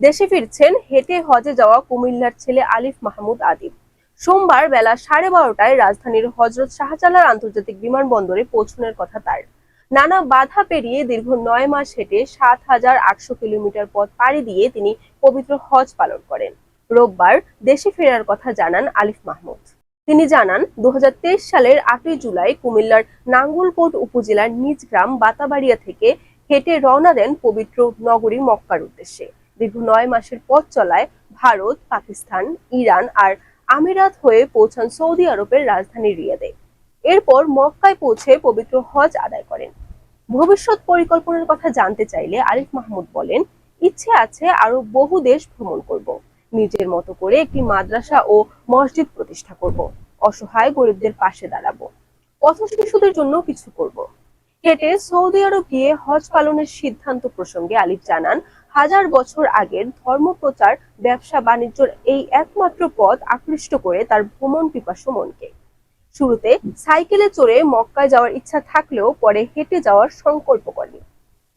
দেশে ফিরছেন হেঁটে হজে যাওয়া কুমিল্লার ছেলে আলিফ মাহমুদ আদিব। সোমবার বেলা সাড়ে বারোটায় রাজধানীর হজরত শাহজালাল আন্তর্জাতিক বিমানবন্দরে পৌঁছানোর কথা তার। নানা বাধা পেরিয়ে দীর্ঘ নয় মাস হেঁটে সাত হাজার আটশো কিলোমিটার পথ পাড়ি দিয়ে তিনি পবিত্র হজ পালন করেন। রোববার দেশে ফেরার কথা জানান আলিফ মাহমুদ। তিনি জানান দু হাজার তেইশ সালের আটই জুলাই কুমিল্লার নাঙ্গলকোট উপজেলার নিজ গ্রাম বাতাবাড়িয়া থেকে হেঁটে রওনা দেন পবিত্র নগরী মক্কার উদ্দেশ্যে। দীর্ঘ নয় মাসের পথ চলায় ভারত, পাকিস্তান, ইরান আর আমিরাত হয়ে পৌঁছান সৌদি আরবের রাজধানী রিয়াদে। এরপর মক্কায় পৌঁছে পবিত্র হজ আদায় করেন। ভবিষ্যৎ পরিকল্পনার কথা জানতে চাইলে আরিফ মাহমুদ বলেন, ইচ্ছে আছে আরও বহু দেশ ভ্রমণ করব। নিজের মতো করে একটি মাদ্রাসা ও মসজিদ প্রতিষ্ঠা করব। অসহায় গরিবদের পাশে দাঁড়াবো। পথ শিশুদের জন্য কিছু করব। হেঁটে সৌদি আরব গিয়ে হজ পালনের সিদ্ধান্ত প্রসঙ্গে আলিফ জানান, হাজার বছর আগের ধর্মপ্রচার, ব্যবসা বাণিজ্যর এই একমাত্র পথ আকৃষ্ট করে তার ভ্রমণ পিপাসু মনকে। শুরুতে সাইকেলে চড়ে মক্কায় যাওয়ার ইচ্ছা থাকলেও পরে হেঁটে যাওয়ার সংকল্প করেন।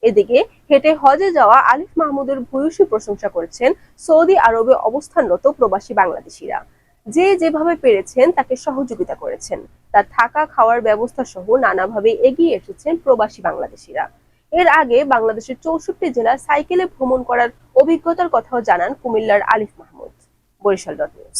এদিকে হেঁটে হজে যাওয়া আলিফ মাহমুদের ভূয়সী প্রশংসা করেছেন সৌদি আরবে অবস্থানরত প্রবাসী বাংলাদেশিরা। যে যেভাবে পেরেছেন তাকে সহযোগিতা করেছেন। তার থাকা, খাওয়ার ব্যবস্থা সহ নানাভাবে এগিয়ে এসেছেন প্রবাসী বাংলাদেশিরা। এর আগে বাংলাদেশের চৌষট্টি জেলা সাইকেলে ভ্রমণ করার অভিজ্ঞতার কথাও জানান কুমিল্লার আলিফ মাহমুদ। Barishal dot news.